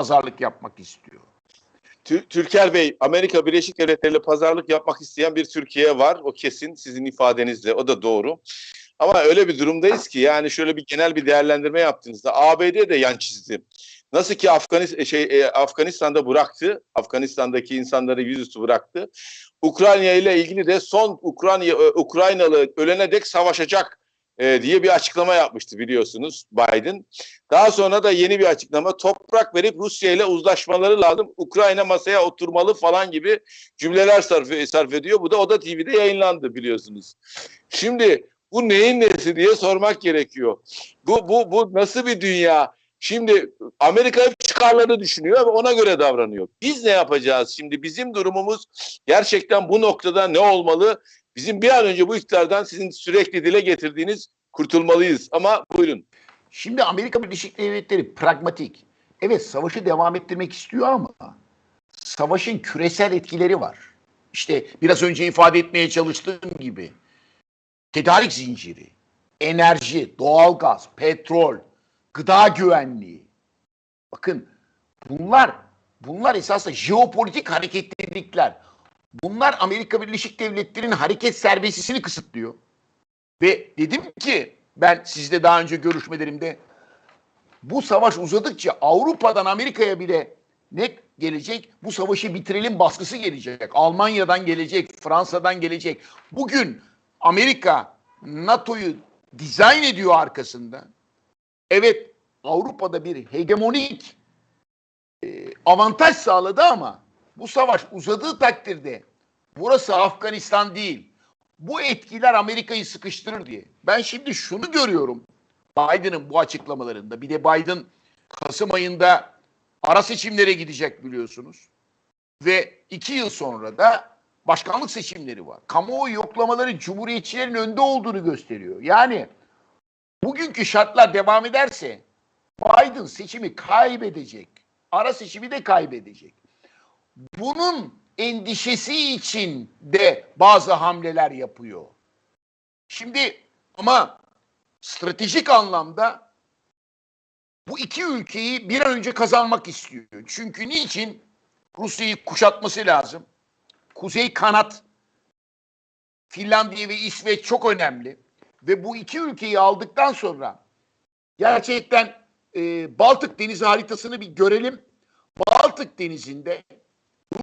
pazarlık yapmak istiyor. Tü- Türker Bey, Amerika Birleşik Devletleri ile pazarlık yapmak isteyen bir Türkiye var. O kesin sizin ifadenizle. O da doğru. Ama öyle bir durumdayız ki yani şöyle bir genel bir değerlendirme yaptığınızda ABD de yan çizdi. Nasıl ki Afganis şey e, Afganistan'da bıraktı, Afganistan'daki insanları yüzüstü bıraktı. Ukrayna ile ilgili de son Ukrayna e, Ukraynalı ölene dek savaşacak e, diye bir açıklama yapmıştı biliyorsunuz Biden. Daha sonra da yeni bir açıklama toprak verip Rusya ile uzlaşmaları lazım. Ukrayna masaya oturmalı falan gibi cümleler sarf, sarf ediyor. Bu da Oda TV'de yayınlandı biliyorsunuz. Şimdi bu neyin nesi diye sormak gerekiyor. Bu, bu, bu nasıl bir dünya? Şimdi Amerika hep çıkarlarını düşünüyor ve ona göre davranıyor. Biz ne yapacağız? Şimdi bizim durumumuz gerçekten bu noktada ne olmalı? Bizim bir an önce bu iktidardan sizin sürekli dile getirdiğiniz kurtulmalıyız. Ama buyurun. Şimdi Amerika Birleşik Devletleri pragmatik. Evet savaşı devam ettirmek istiyor ama savaşın küresel etkileri var. İşte biraz önce ifade etmeye çalıştığım gibi tedarik zinciri, enerji, doğalgaz, petrol, gıda güvenliği. Bakın bunlar bunlar esasında jeopolitik hareketlilikler. Bunlar Amerika Birleşik Devletleri'nin hareket serbestisini kısıtlıyor. Ve dedim ki ben sizle daha önce görüşmelerimde bu savaş uzadıkça Avrupa'dan Amerika'ya bile ne gelecek? Bu savaşı bitirelim baskısı gelecek. Almanya'dan gelecek, Fransa'dan gelecek. Bugün Amerika NATO'yu dizayn ediyor arkasında. Evet Avrupa'da bir hegemonik e, avantaj sağladı ama bu savaş uzadığı takdirde burası Afganistan değil. Bu etkiler Amerika'yı sıkıştırır diye. Ben şimdi şunu görüyorum. Biden'ın bu açıklamalarında. Bir de Biden Kasım ayında ara seçimlere gidecek biliyorsunuz. Ve iki yıl sonra da başkanlık seçimleri var. Kamuoyu yoklamaları cumhuriyetçilerin önde olduğunu gösteriyor. Yani bugünkü şartlar devam ederse Biden seçimi kaybedecek. Ara seçimi de kaybedecek. Bunun endişesi için de bazı hamleler yapıyor. Şimdi ama stratejik anlamda bu iki ülkeyi bir an önce kazanmak istiyor. Çünkü niçin? Rusya'yı kuşatması lazım. Kuzey kanat Finlandiya ve İsveç çok önemli. Ve bu iki ülkeyi aldıktan sonra gerçekten e, Baltık Denizi haritasını bir görelim. Baltık Denizi'nde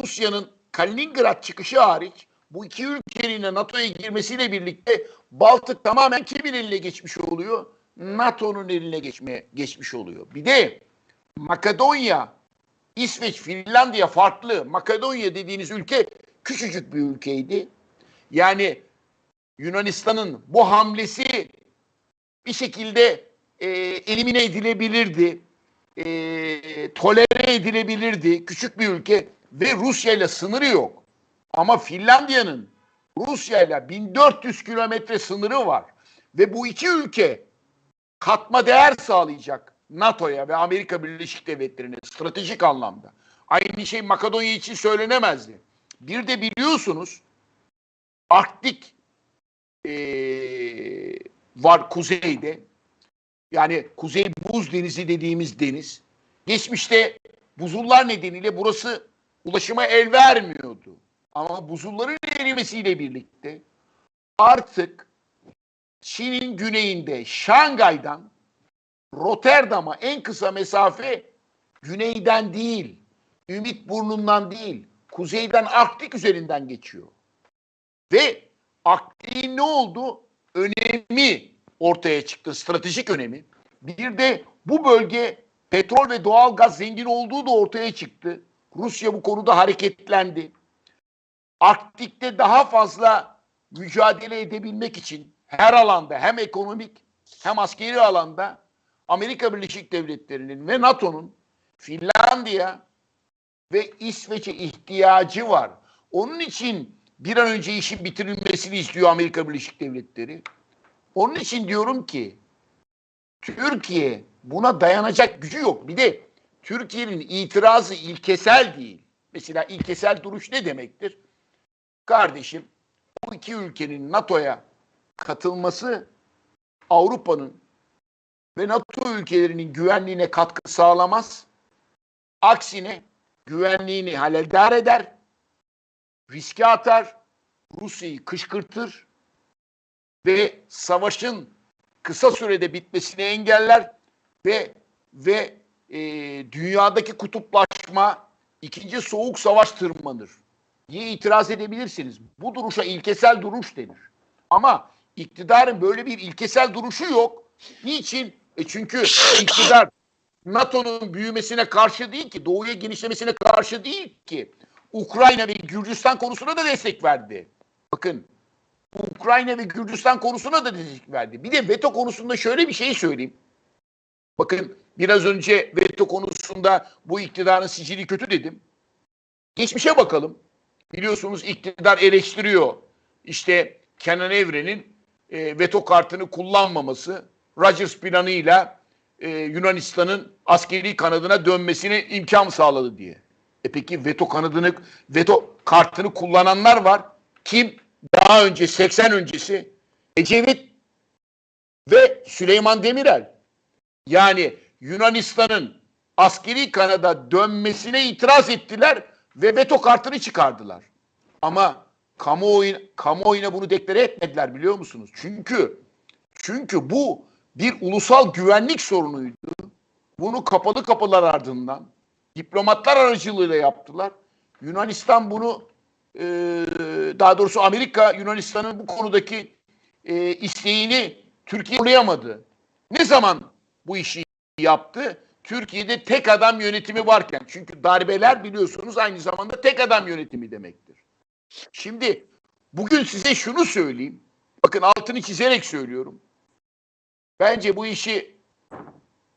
Rusya'nın Kaliningrad çıkışı hariç bu iki ülkenin NATO'ya girmesiyle birlikte Baltık tamamen kimin eline geçmiş oluyor? NATO'nun eline geçme, geçmiş oluyor. Bir de Makedonya, İsveç, Finlandiya farklı. Makedonya dediğiniz ülke küçücük bir ülkeydi. Yani Yunanistan'ın bu hamlesi bir şekilde e, elimine edilebilirdi. E, tolere edilebilirdi. Küçük bir ülke ve Rusya ile sınırı yok. Ama Finlandiya'nın Rusya ile 1400 kilometre sınırı var. Ve bu iki ülke katma değer sağlayacak NATO'ya ve Amerika Birleşik Devletleri'ne stratejik anlamda. Aynı şey Makedonya için söylenemezdi. Bir de biliyorsunuz Arktik ee, var kuzeyde. Yani Kuzey Buz Denizi dediğimiz deniz. Geçmişte buzullar nedeniyle burası ulaşıma el vermiyordu. Ama buzulların erimesiyle birlikte artık Çin'in güneyinde Şangay'dan Rotterdam'a en kısa mesafe güneyden değil, Ümit Burnu'ndan değil, kuzeyden Arktik üzerinden geçiyor. Ve Arktik'in ne oldu? Önemi ortaya çıktı, stratejik önemi. Bir de bu bölge petrol ve doğal gaz zengin olduğu da ortaya çıktı. Rusya bu konuda hareketlendi. Arktik'te daha fazla mücadele edebilmek için her alanda hem ekonomik hem askeri alanda Amerika Birleşik Devletleri'nin ve NATO'nun Finlandiya ve İsveç'e ihtiyacı var. Onun için bir an önce işin bitirilmesini istiyor Amerika Birleşik Devletleri. Onun için diyorum ki Türkiye buna dayanacak gücü yok. Bir de Türkiye'nin itirazı ilkesel değil. Mesela ilkesel duruş ne demektir? Kardeşim bu iki ülkenin NATO'ya katılması Avrupa'nın ve NATO ülkelerinin güvenliğine katkı sağlamaz. Aksine güvenliğini haleldar eder, riske atar, Rusya'yı kışkırtır ve savaşın kısa sürede bitmesini engeller ve ve e, dünyadaki kutuplaşma ikinci soğuk savaş tırmanır diye itiraz edebilirsiniz. Bu duruşa ilkesel duruş denir. Ama iktidarın böyle bir ilkesel duruşu yok. Niçin? E çünkü iktidar NATO'nun büyümesine karşı değil ki, doğuya genişlemesine karşı değil ki. Ukrayna ve Gürcistan konusuna da destek verdi. Bakın Ukrayna ve Gürcistan konusuna da destek verdi. Bir de veto konusunda şöyle bir şey söyleyeyim. Bakın biraz önce veto konusunda bu iktidarın sicili kötü dedim. Geçmişe bakalım. Biliyorsunuz iktidar eleştiriyor. İşte Kenan Evren'in e, veto kartını kullanmaması, Rogers planıyla e, Yunanistan'ın askeri kanadına dönmesine imkan sağladı diye. E peki veto kanadını, veto kartını kullananlar var. Kim? Daha önce 80 öncesi Ecevit ve Süleyman Demirel. Yani Yunanistan'ın askeri kanada dönmesine itiraz ettiler ve veto kartını çıkardılar. Ama kamuoyu, kamuoyuna bunu deklare etmediler biliyor musunuz? Çünkü çünkü bu bir ulusal güvenlik sorunuydu. Bunu kapalı kapılar ardından diplomatlar aracılığıyla yaptılar. Yunanistan bunu e, daha doğrusu Amerika Yunanistan'ın bu konudaki e, isteğini Türkiye uygulayamadı. Ne zaman bu işi yaptı? Türkiye'de tek adam yönetimi varken. Çünkü darbeler biliyorsunuz aynı zamanda tek adam yönetimi demektir. Şimdi bugün size şunu söyleyeyim. Bakın altını çizerek söylüyorum. Bence bu işi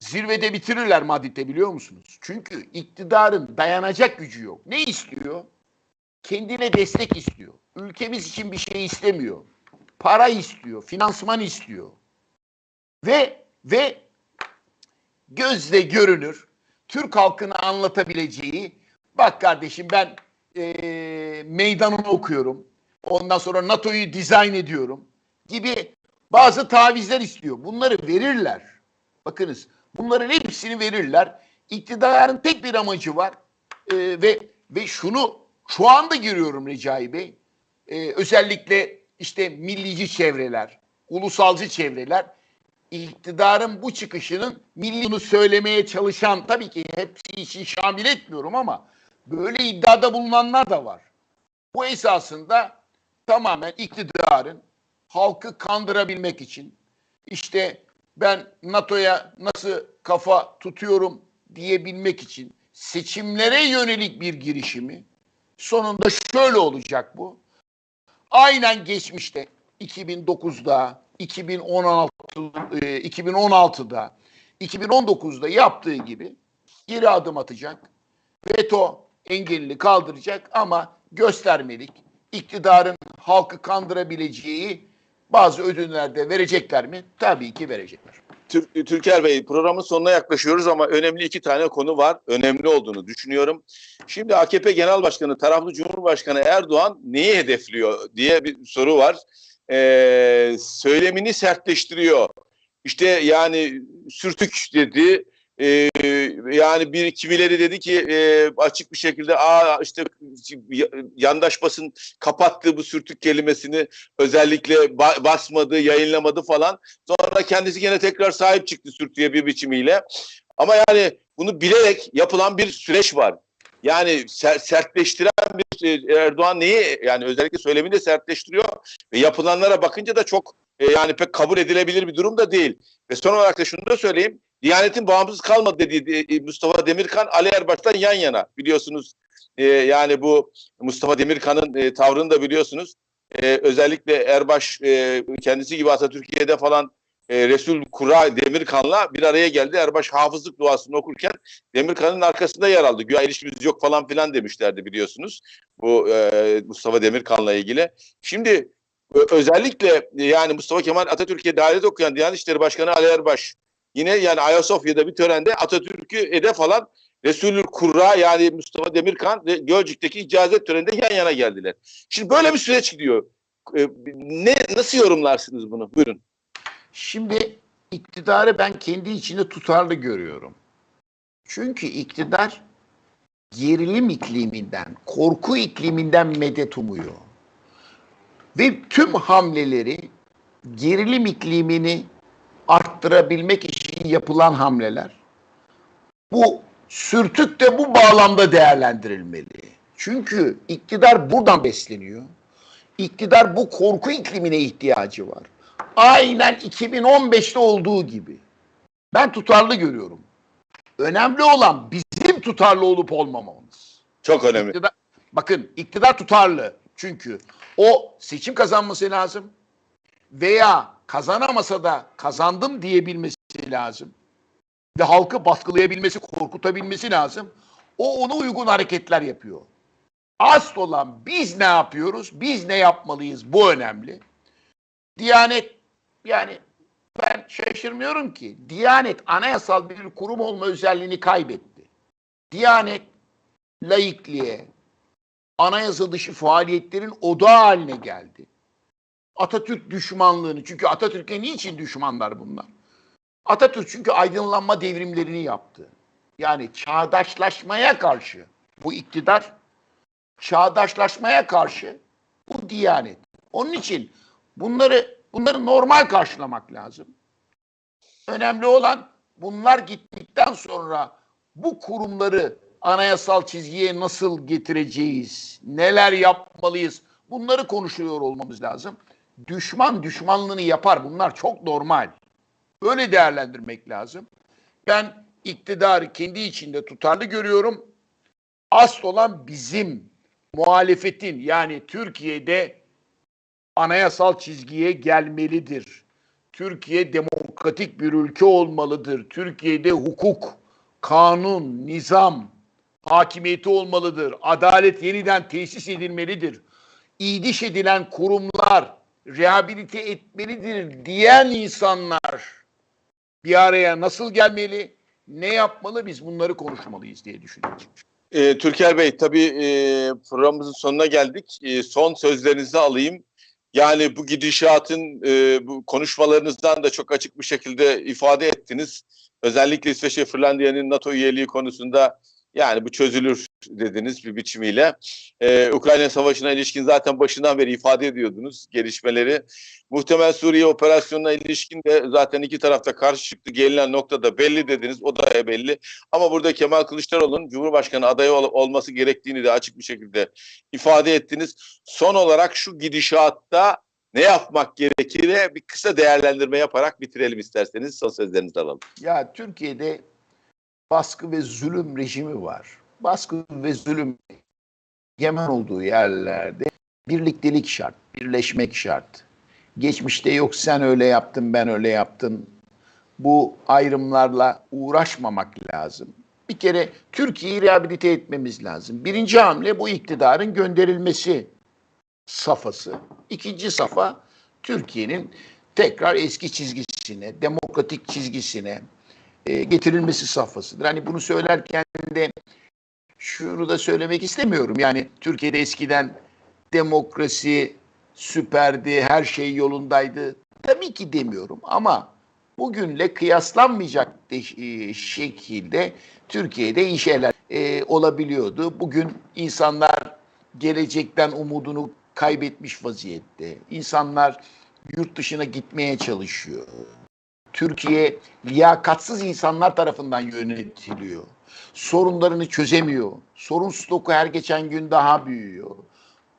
zirvede bitirirler Madrid'de biliyor musunuz? Çünkü iktidarın dayanacak gücü yok. Ne istiyor? Kendine destek istiyor. Ülkemiz için bir şey istemiyor. Para istiyor, finansman istiyor. Ve ve gözle görünür Türk halkına anlatabileceği bak kardeşim ben eee meydanını okuyorum. Ondan sonra NATO'yu dizayn ediyorum gibi bazı tavizler istiyor. Bunları verirler. Bakınız bunların hepsini verirler. İktidarın tek bir amacı var Eee, ve ve şunu şu anda giriyorum Recai Bey. Eee, özellikle işte millici çevreler, ulusalcı çevreler iktidarın bu çıkışının millini söylemeye çalışan tabii ki hepsi için şamil etmiyorum ama böyle iddiada bulunanlar da var. Bu esasında tamamen iktidarın halkı kandırabilmek için işte ben NATO'ya nasıl kafa tutuyorum diyebilmek için seçimlere yönelik bir girişimi sonunda şöyle olacak bu. Aynen geçmişte 2009'da, 2016 e, 2016'da, 2019'da yaptığı gibi geri adım atacak. Veto engelini kaldıracak ama göstermelik iktidarın halkı kandırabileceği bazı ödünler de verecekler mi? Tabii ki verecekler. Tür- Türker Bey programın sonuna yaklaşıyoruz ama önemli iki tane konu var. Önemli olduğunu düşünüyorum. Şimdi AKP Genel Başkanı, taraflı Cumhurbaşkanı Erdoğan neyi hedefliyor diye bir soru var. Ee, söylemini sertleştiriyor. İşte yani sürtük dedi. Ee, yani bir kimileri dedi ki e, açık bir şekilde aa işte ya- yandaş basın kapattığı bu sürtük kelimesini özellikle ba- basmadı, yayınlamadı falan. Sonra kendisi gene tekrar sahip çıktı sürtüye bir biçimiyle. Ama yani bunu bilerek yapılan bir süreç var. Yani ser- sertleştiren bir e, Erdoğan neyi yani özellikle söylemini de sertleştiriyor ve yapılanlara bakınca da çok e, yani pek kabul edilebilir bir durum da değil. Ve son olarak da şunu da söyleyeyim. Diyanetin bağımsız kalmadı dediği e, Mustafa Demirkan Ali Erbaş'tan yan yana biliyorsunuz. E, yani bu Mustafa Demirkan'ın e, tavrını da biliyorsunuz. E, özellikle Erbaş e, kendisi gibi aslında Türkiye'de falan e, Resul Kura Demirkan'la bir araya geldi. Erbaş hafızlık duasını okurken Demirkan'ın arkasında yer aldı. Güya ilişkimiz yok falan filan demişlerdi biliyorsunuz. Bu e, Mustafa Demirkan'la ilgili. Şimdi özellikle e, yani Mustafa Kemal Atatürk'e davet okuyan Diyanet İşleri Başkanı Ali Erbaş yine yani Ayasofya'da bir törende Atatürk'ü hedef alan Resulül Kurra yani Mustafa Demirkan ve Gölcük'teki icazet töreninde yan yana geldiler. Şimdi böyle bir süreç gidiyor. E, ne nasıl yorumlarsınız bunu? Buyurun. Şimdi iktidarı ben kendi içinde tutarlı görüyorum. Çünkü iktidar gerilim ikliminden, korku ikliminden medet umuyor. Ve tüm hamleleri gerilim iklimini arttırabilmek için yapılan hamleler. Bu sürtük de bu bağlamda değerlendirilmeli. Çünkü iktidar buradan besleniyor. İktidar bu korku iklimine ihtiyacı var. Aynen 2015'te olduğu gibi. Ben tutarlı görüyorum. Önemli olan bizim tutarlı olup olmamamız. Çok önemli. İktidar, bakın iktidar tutarlı. Çünkü o seçim kazanması lazım. Veya kazanamasa da kazandım diyebilmesi lazım. Ve halkı baskılayabilmesi, korkutabilmesi lazım. O ona uygun hareketler yapıyor. Asıl olan biz ne yapıyoruz? Biz ne yapmalıyız? Bu önemli. Diyanet yani ben şaşırmıyorum ki. Diyanet anayasal bir kurum olma özelliğini kaybetti. Diyanet laikliğe, anayasa dışı faaliyetlerin odağı haline geldi. Atatürk düşmanlığını, çünkü Atatürk'e niçin düşmanlar bunlar? Atatürk çünkü aydınlanma devrimlerini yaptı. Yani çağdaşlaşmaya karşı bu iktidar, çağdaşlaşmaya karşı bu diyanet. Onun için bunları bunları normal karşılamak lazım. Önemli olan bunlar gittikten sonra bu kurumları anayasal çizgiye nasıl getireceğiz? Neler yapmalıyız? Bunları konuşuyor olmamız lazım. Düşman düşmanlığını yapar. Bunlar çok normal. Böyle değerlendirmek lazım. Ben iktidarı kendi içinde tutarlı görüyorum. Asıl olan bizim muhalefetin yani Türkiye'de anayasal çizgiye gelmelidir. Türkiye demokratik bir ülke olmalıdır. Türkiye'de hukuk, kanun, nizam, hakimiyeti olmalıdır. Adalet yeniden tesis edilmelidir. İdiş edilen kurumlar rehabilite etmelidir diyen insanlar bir araya nasıl gelmeli, ne yapmalı biz bunları konuşmalıyız diye düşünüyorum. Ee, Türker Bey tabii e, programımızın sonuna geldik. E, son sözlerinizi alayım. Yani bu gidişatın e, bu konuşmalarınızdan da çok açık bir şekilde ifade ettiniz. Özellikle İsveç ve Finlandiya'nın NATO üyeliği konusunda yani bu çözülür dediniz bir biçimiyle. Ee, Ukrayna Savaşı'na ilişkin zaten başından beri ifade ediyordunuz gelişmeleri. Muhtemel Suriye operasyonuna ilişkin de zaten iki tarafta karşı çıktı. Gelinen noktada belli dediniz. O da belli. Ama burada Kemal Kılıçdaroğlu'nun Cumhurbaşkanı adayı ol- olması gerektiğini de açık bir şekilde ifade ettiniz. Son olarak şu gidişatta ne yapmak gerekir bir kısa değerlendirme yaparak bitirelim isterseniz. Son sözlerinizi alalım. Ya Türkiye'de baskı ve zulüm rejimi var. Baskı ve zulüm egemen olduğu yerlerde birliktelik şart, birleşmek şart. Geçmişte yok sen öyle yaptın, ben öyle yaptım. Bu ayrımlarla uğraşmamak lazım. Bir kere Türkiye'yi rehabilite etmemiz lazım. Birinci hamle bu iktidarın gönderilmesi safhası. İkinci safa Türkiye'nin tekrar eski çizgisine, demokratik çizgisine e, getirilmesi safhasıdır. Hani bunu söylerken de şunu da söylemek istemiyorum. Yani Türkiye'de eskiden demokrasi süperdi, her şey yolundaydı. Tabii ki demiyorum ama bugünle kıyaslanmayacak e, şekilde Türkiye'de iyi şeyler e, olabiliyordu. Bugün insanlar gelecekten umudunu kaybetmiş vaziyette. İnsanlar yurt dışına gitmeye çalışıyor. Türkiye liyakatsız insanlar tarafından yönetiliyor. Sorunlarını çözemiyor. Sorun stoku her geçen gün daha büyüyor.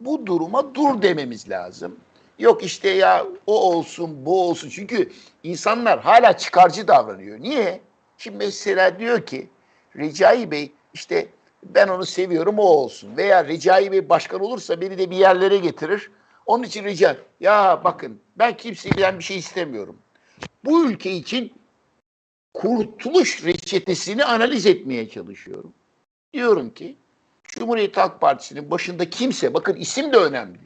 Bu duruma dur dememiz lazım. Yok işte ya o olsun bu olsun. Çünkü insanlar hala çıkarcı davranıyor. Niye? Şimdi mesela diyor ki Recai Bey işte ben onu seviyorum o olsun. Veya Recai Bey başkan olursa beni de bir yerlere getirir. Onun için rica ya bakın ben kimseden bir şey istemiyorum. Bu ülke için kurtuluş reçetesini analiz etmeye çalışıyorum. Diyorum ki Cumhuriyet Halk Partisi'nin başında kimse, bakın isim de önemli.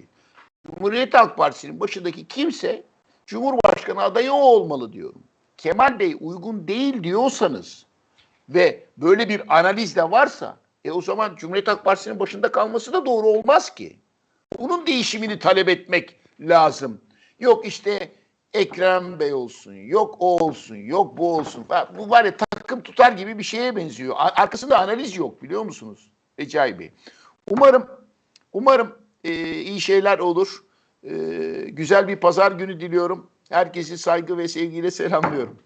Cumhuriyet Halk Partisi'nin başındaki kimse Cumhurbaşkanı adayı o olmalı diyorum. Kemal Bey uygun değil diyorsanız ve böyle bir analiz de varsa e o zaman Cumhuriyet Halk Partisi'nin başında kalması da doğru olmaz ki. Bunun değişimini talep etmek lazım. Yok işte Ekrem Bey olsun, yok o olsun, yok bu olsun. Bu var ya takım tutar gibi bir şeye benziyor. Arkasında analiz yok biliyor musunuz? Recai Bey. Umarım umarım e, iyi şeyler olur. E, güzel bir pazar günü diliyorum. Herkesi saygı ve sevgiyle selamlıyorum.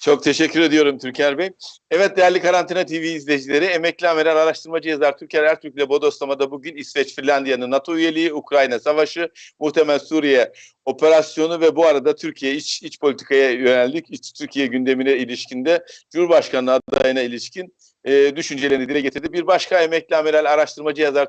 Çok teşekkür ediyorum Türker Bey. Evet değerli Karantina TV izleyicileri, emekli amiral araştırmacı yazar Türker Ertürk ile Bodoslama'da bugün İsveç, Finlandiya'nın NATO üyeliği, Ukrayna savaşı, muhtemel Suriye operasyonu ve bu arada Türkiye iç, iç politikaya yöneldik. İç Türkiye gündemine ilişkinde Cumhurbaşkanı adayına ilişkin e, düşüncelerini dile getirdi. Bir başka emekli amiral araştırmacı yazar